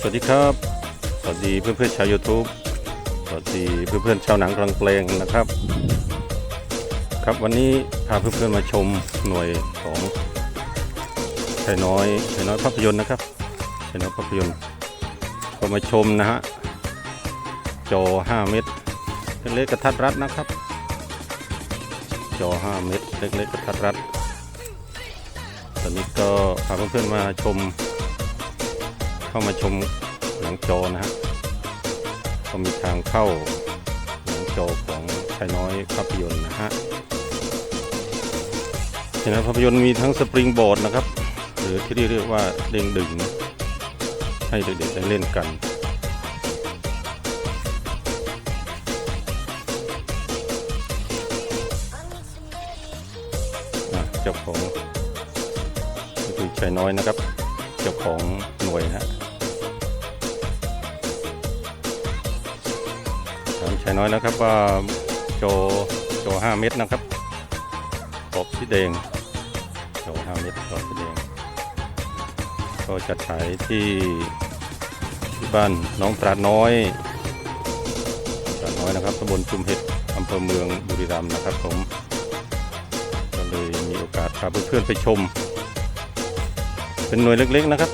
สวัสดีครับ สวัสดีเพื่อนๆชาว YouTube สวัสดีเพื่อนๆชาวหนังกลางเพลงนะครับ ครับวันนี้พาเพื่อนๆมาชมหน่วยของไทยน้อยไทยน้อยภาพยนตร์นะครับไทยน้อยภาพยนตร์ก็มาชมนะฮะจอ 5 เมตร เล็กๆกระทัดรัดนะครับ จอ 5 เมตร เล็กๆกระทัดรัด ตอนนี้ก็พาเพื่อนๆมาชม เข้ามาชมหลังจอนะฮะก็มีทางเข้าหลังจอของชายน้อยภาพยนตร์นะฮะชายน้อยภาพยนตร์มีทั้งสปริงบอร์ดนะครับ หรือที่เรียกว่าเด้งดึง ให้เด็กๆได้เล่นกันเจ้าของคือชายน้อยนะครับ เจ้าของหน่วยนะฮะถามชายน้อยนะครับว่าโจโจห้าเม็ดนะครับขอบสีแดงโจห้าเม็ดขอบสีแดงก็จะฉายที่ที่บ้านน้องปราดน้อยปราดน้อยนะครับตำบลชุมเห็ดอำเภอเมืองบุรีรัมย์นะครับผมก็เลยมีโอกาสพาเพื่อนๆไปชม เป็นหน่วยเล็กๆนะครับ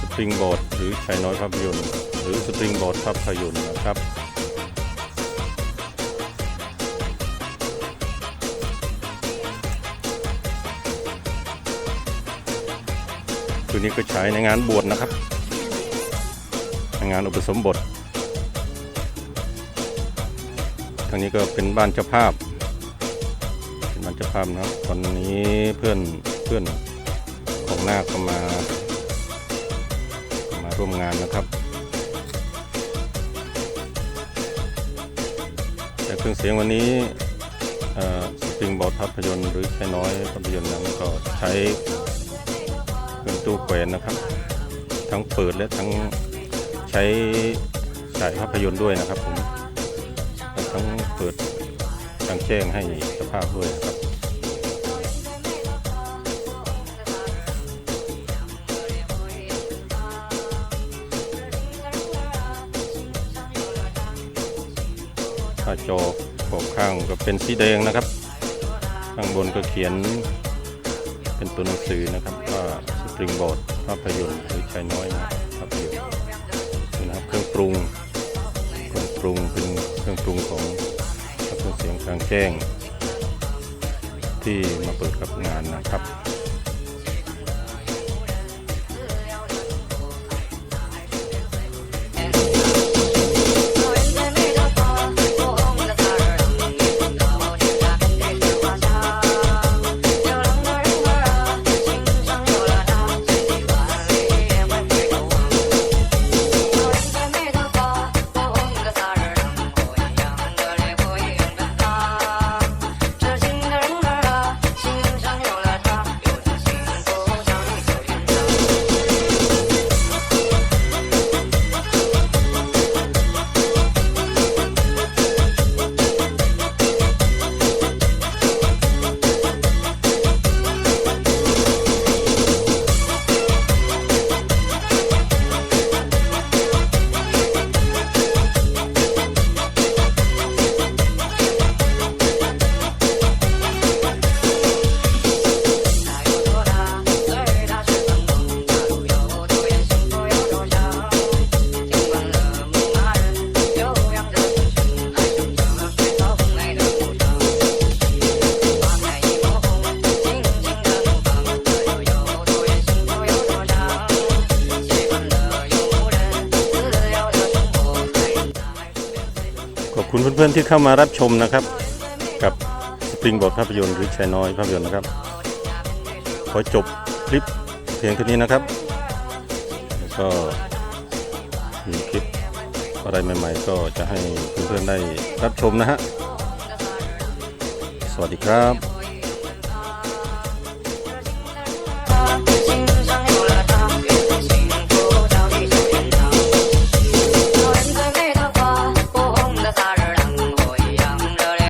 สปริงบอร์ดหรือชายน้อยภาพยนตร์หรือสปริงบอร์ดภาพยนตร์นะครับคืนนี้ก็ใช้ในงานบวชนะครับ ในงานอุปสมบท ทางนี้ก็เป็นบ้านเจ้าภาพ เป็นบ้านเจ้าภาพนะครับตอนนี้เพื่อนเพื่อน ของนาคก็มา มาร่วมงานนะครับแต่เครื่องเสียงวันนี้สปริงบอร์ดภาพยนตร์หรือใช้น้อยภาพยนตร์นั้นก็ใช้เป็นตู้แขวนนะครับ ทั้งเปิดและทั้งใช้ฉายภาพยนตร์ด้วยนะครับผมและทั้งเปิดกลางแจ้งให้สภาพด้วยนะครับาจอขอบข้างก็เป็นสีแดงนะครับ ข้างบนก็เขียนเป็นตัวหนังสือนะครับว่าสปริงบอร์ดภาพยนตร์หรือชายน้อยนะภาพยนตร์นี่นะครับเครื่องปรุงเครื่องปรุงเป็นเครื่องปรุงของเครื่องเสียงกลางแจ้ง ที่มาเปิดกับงานนะครับ คุณเพื่อนๆที่เข้ามารับชมนะครับ กับสปริงบอร์ดภาพยนตร์หรือชายน้อยภาพยนตร์นะครับ ขอจบคลิปเพียงเท่านี้นะครับ แล้วก็มีคลิปอะไรใหม่ๆ ก็จะให้เพื่อนๆได้รับชมนะฮะ สวัสดีครับ